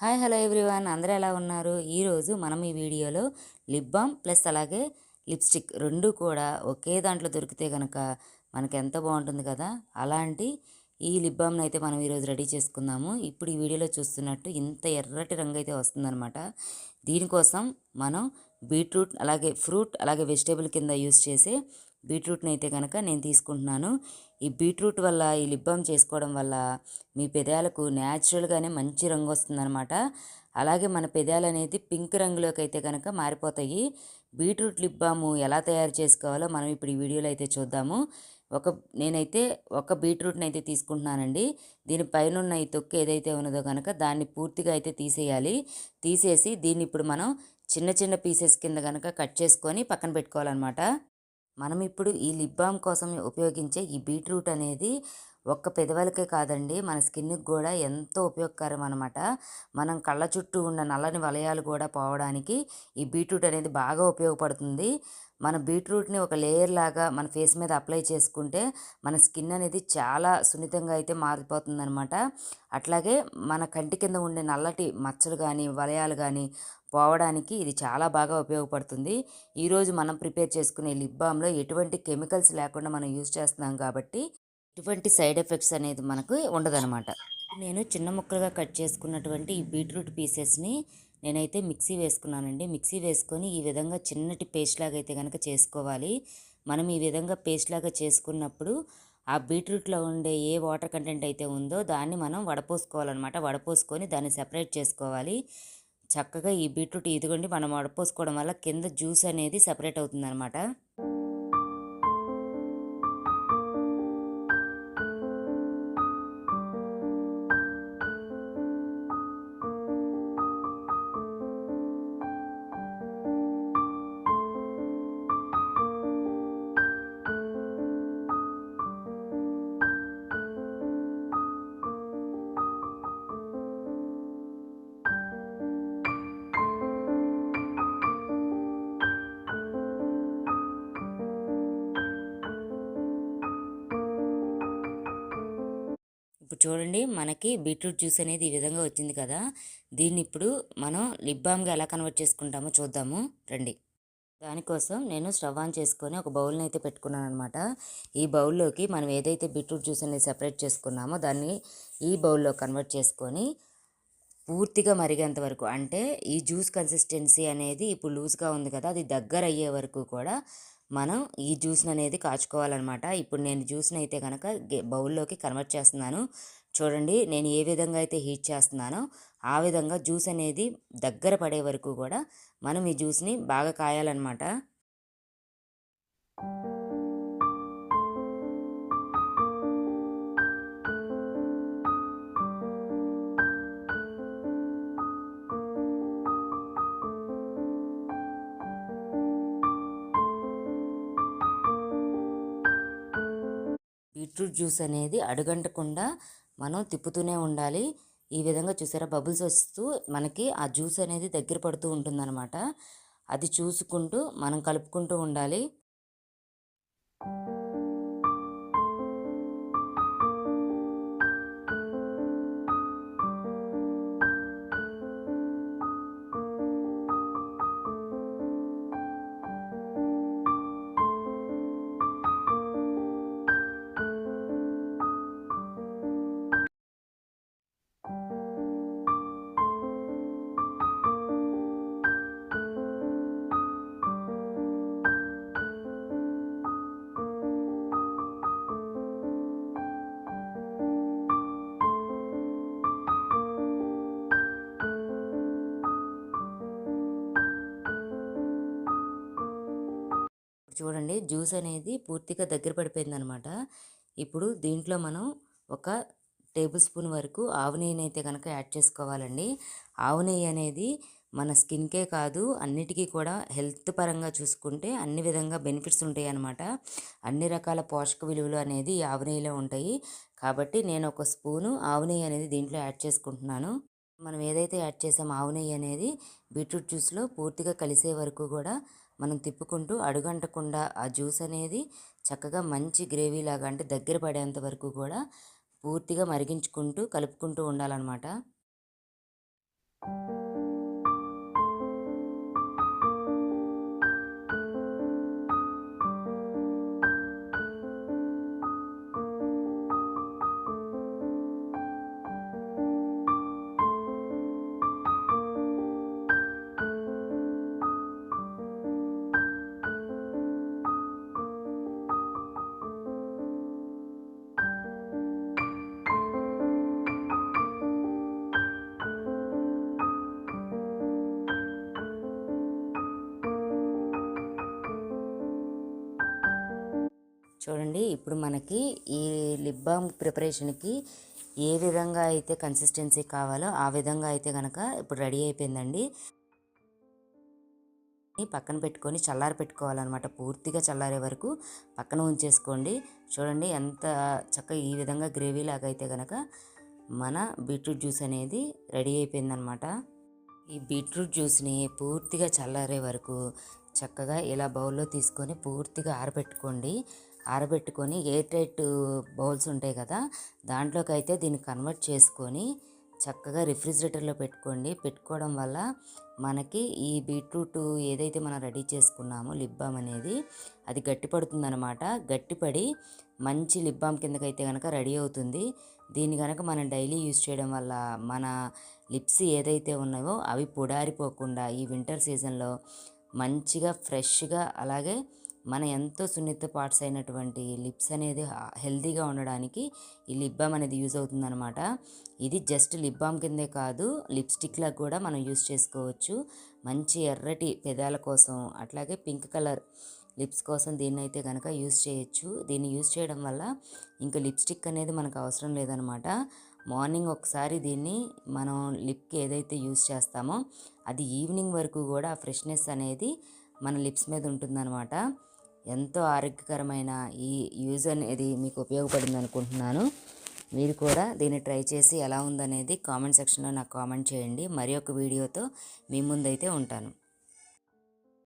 Hi hello everyone. అందరూ ఎలా ఉన్నారు? ఈరోజు మనం ఈ వీడియోలో లిప్ బామ్ ప్లస్ అలాగే లిప్స్టిక్ రెండు కూడా ఒకే దాంట్లో దొరికితే కనుక మనకి ఎంత బాగుంటుంది కదా? అలాంటి ఈ లిప్ బామ్ని అయితే మనం ఈరోజు రెడీ చేసుకుందాము. ఇప్పుడు ఈ వీడియోలో చూస్తున్నట్టు ఇంత ఎర్రటి రంగు అయితే వస్తుందన్నమాట. దీనికోసం మనం బీట్రూట్ అలాగే ఫ్రూట్ అలాగే వెజిటేబుల్ కింద యూస్ చేసే బీట్రూట్ని అయితే కనుక నేను తీసుకుంటున్నాను. ఈ బీట్రూట్ వల్ల ఈ లిప్ బామ్ చేసుకోవడం వల్ల మీ పెదాలకు న్యాచురల్గానే మంచి రంగు వస్తుందన్నమాట. అలాగే మన పెదాలు అనేది పింక్ రంగులోకి అయితే కనుక మారిపోతాయి. బీట్రూట్ లిప్ బాము ఎలా తయారు చేసుకోవాలో మనం ఇప్పుడు ఈ వీడియోలో అయితే చూద్దాము. ఒక నేనైతే ఒక బీట్రూట్ని అయితే తీసుకుంటున్నానండి. దీనిపైన ఉన్న ఈ తొక్కు ఏదైతే ఉన్నదో కనుక దాన్ని పూర్తిగా అయితే తీసేయాలి. తీసేసి దీన్ని ఇప్పుడు మనం చిన్న చిన్న పీసెస్ కింద కనుక కట్ చేసుకొని పక్కన పెట్టుకోవాలన్నమాట. మనం ఇప్పుడు ఈ లిప్ బామ్ కోసం ఉపయోగించే ఈ బీట్రూట్ అనేది ఒక్క పెదవులకే కాదండి. మన స్కిన్కి కూడా ఎంతో ఉపయోగకరం అనమాట మనం కళ్ళ చుట్టూ ఉన్న నల్లని వలయాలు కూడా పోవడానికి ఈ బీట్రూట్ అనేది బాగా ఉపయోగపడుతుంది. మన బీట్రూట్ని ఒక లేయర్ లాగా మన ఫేస్ మీద అప్లై చేసుకుంటే మన స్కిన్ అనేది చాలా సున్నితంగా అయితే మారిపోతుందనమాట అట్లాగే మన కంటి కింద ఉండే నల్లటి మచ్చలు కానీ వలయాలు కానీ పోవడానికి ఇది చాలా బాగా ఉపయోగపడుతుంది. ఈరోజు మనం ప్రిపేర్ చేసుకునే లిప్ బామ్లో ఎటువంటి కెమికల్స్ లేకుండా మనం యూజ్ చేస్తున్నాం కాబట్టి ఎటువంటి సైడ్ ఎఫెక్ట్స్ అనేది మనకు ఉండదనమాట నేను చిన్న ముక్కలుగా కట్ చేసుకున్నటువంటి ఈ బీట్రూట్ పీసెస్ని నేనైతే మిక్సీ వేసుకున్నానండి. మిక్సీ వేసుకొని ఈ విధంగా చిన్నటి పేస్ట్ లాగా అయితే కనుక చేసుకోవాలి. మనం ఈ విధంగా పేస్ట్ లాగా చేసుకున్నప్పుడు ఆ బీట్రూట్లో ఉండే ఏ వాటర్ కంటెంట్ అయితే ఉందో దాన్ని మనం వడపోసుకోవాలన్నమాట. వడపోసుకొని దాన్ని సెపరేట్ చేసుకోవాలి. చక్కగా ఈ బీట్రూట్ ఇదిగోండి మనం వడపోసుకోవడం వల్ల కింద జ్యూస్ అనేది సెపరేట్ అవుతుందన్నమాట. ఇప్పుడు చూడండి మనకి బీట్రూట్ జ్యూస్ అనేది ఈ విధంగా వచ్చింది కదా. దీన్ని ఇప్పుడు మనం లిప్ బామ్గా ఎలా కన్వర్ట్ చేసుకుంటామో చూద్దాము. రండి. దానికోసం నేను స్టవ్ ఆన్ చేసుకొని ఒక బౌల్ని అయితే పెట్టుకున్నాను అనమాట ఈ బౌల్లోకి మనం ఏదైతే బీట్రూట్ జ్యూస్ అనేది సెపరేట్ చేసుకున్నామో దాన్ని ఈ బౌల్లో కన్వర్ట్ చేసుకొని పూర్తిగా మరిగేంత వరకు అంటే ఈ జ్యూస్ కన్సిస్టెన్సీ అనేది ఇప్పుడు లూజ్గా ఉంది కదా అది దగ్గర అయ్యే వరకు కూడా మనం ఈ జ్యూస్ని అనేది కాచుకోవాలన్నమాట. ఇప్పుడు నేను జ్యూస్ని అయితే కనుక బౌల్లోకి కన్వర్ట్ చేస్తున్నాను. చూడండి నేను ఏ విధంగా అయితే హీట్ చేస్తున్నానో ఆ విధంగా జ్యూస్ అనేది దగ్గర పడే వరకు కూడా మనం ఈ జ్యూస్ని బాగా కాయాలన్నమాట. బీట్రూట్ జ్యూస్ అనేది అడుగంటకుండా మనం తిప్పుతూనే ఉండాలి. ఈ విధంగా చూసారా? బబుల్స్ వస్తూ మనకి ఆ జ్యూస్ అనేది దగ్గర పడుతూ ఉంటుందన్నమాట. అది చూసుకుంటూ మనం కలుపుకుంటూ ఉండాలి. చూడండి జ్యూస్ అనేది పూర్తిగా దగ్గర పడిపోయిందనమాట. ఇప్పుడు దీంట్లో మనం ఒక టేబుల్ స్పూన్ వరకు ఆవు నెయ్యిని అయితే కనుక యాడ్ చేసుకోవాలండి. ఆవు నెయ్యి అనేది మన స్కిన్కే కాదు అన్నిటికీ కూడా హెల్త్ పరంగా చూసుకుంటే అన్ని విధంగా బెనిఫిట్స్ ఉంటాయి అన్నమాట అన్ని రకాల పోషక విలువలు అనేది ఆవు నెయ్యిలో ఉంటాయి. కాబట్టి నేను ఒక స్పూను ఆవు నెయ్యి అనేది దీంట్లో యాడ్ చేసుకుంటున్నాను. మనం ఏదైతే యాడ్ చేసామో ఆవు నెయ్యి అనేది బీట్రూట్ జ్యూస్లో పూర్తిగా కలిసే వరకు కూడా మనం తిప్పుకుంటూ అడుగంటకుండా ఆ జ్యూస్ అనేది చక్కగా మంచి గ్రేవీ లాగా అంటే దగ్గర పడేంత వరకు కూడా పూర్తిగా మరిగించుకుంటూ కలుపుకుంటూ ఉండాలన్నమాట. చూడండి ఇప్పుడు మనకి ఈ లిప్ బామ్ ప్రిపరేషన్కి ఏ విధంగా అయితే కన్సిస్టెన్సీ కావాలో ఆ విధంగా అయితే కనుక ఇప్పుడు రెడీ అయిపోయిందండి. పక్కన పెట్టుకొని చల్లారి పెట్టుకోవాలన్నమాట. పూర్తిగా చల్లారే వరకు పక్కన ఉంచేసుకోండి. చూడండి ఎంత చక్కగా ఈ విధంగా గ్రేవీ లాగా అయితే కనుక మన బీట్రూట్ జ్యూస్ అనేది రెడీ అయిపోయిందనమాట ఈ బీట్రూట్ జ్యూస్ని పూర్తిగా చల్లారే వరకు చక్కగా ఇలా బౌల్లో తీసుకొని పూర్తిగా ఆరబెట్టుకోండి. ఆరబెట్టుకొని ఎయిర్ టైట్ బౌల్స్ ఉంటాయి కదా దాంట్లోకి అయితే దీన్ని కన్వర్ట్ చేసుకొని చక్కగా రిఫ్రిజిరేటర్లో పెట్టుకోండి. పెట్టుకోవడం వల్ల మనకి ఈ బీట్రూట్ ఏదైతే మనం రెడీ చేసుకున్నామో లిబ్బామ్ అనేది అది గట్టిపడుతుందనమాట గట్టిపడి మంచి లిబ్బామ్ కిందకైతే కనుక రెడీ అవుతుంది. దీన్ని కనుక మనం డైలీ యూజ్ చేయడం వల్ల మన లిప్స్ ఏదైతే ఉన్నాయో అవి పొడారిపోకుండా ఈ వింటర్ సీజన్లో మంచిగా ఫ్రెష్గా అలాగే మన ఎంతో సున్నిత పార్ట్స్ అయినటువంటి లిప్స్ అనేది హెల్తీగా ఉండడానికి ఈ లిప్ బామ్ అనేది యూజ్ అవుతుందన్నమాట. ఇది జస్ట్ లిప్ బామ్ కిందే కాదు లిప్స్టిక్లా కూడా మనం యూజ్ చేసుకోవచ్చు. మంచి ఎర్రటి పెదాల కోసం అట్లాగే పింక్ కలర్ లిప్స్ కోసం దీన్ని అయితే కనుక యూజ్ చేయొచ్చు. దీన్ని యూజ్ చేయడం వల్ల ఇంకా లిప్స్టిక్ అనేది మనకు అవసరం లేదనమాట మార్నింగ్ ఒకసారి దీన్ని మనం లిప్కి ఏదైతే యూజ్ చేస్తామో అది ఈవినింగ్ వరకు కూడా ఆ ఫ్రెష్నెస్ అనేది మన లిప్స్ మీద ఉంటుందన్నమాట. ఎంతో ఆరోగ్యకరమైన ఈ యూజ్ అనేది మీకు ఉపయోగపడింది అనుకుంటున్నాను. మీరు కూడా దీన్ని ట్రై చేసి ఎలా ఉందనేది కామెంట్ సెక్షన్లో నాకు కామెంట్ చేయండి. మరి ఒక వీడియోతో మీ ముందైతే ఉంటాను.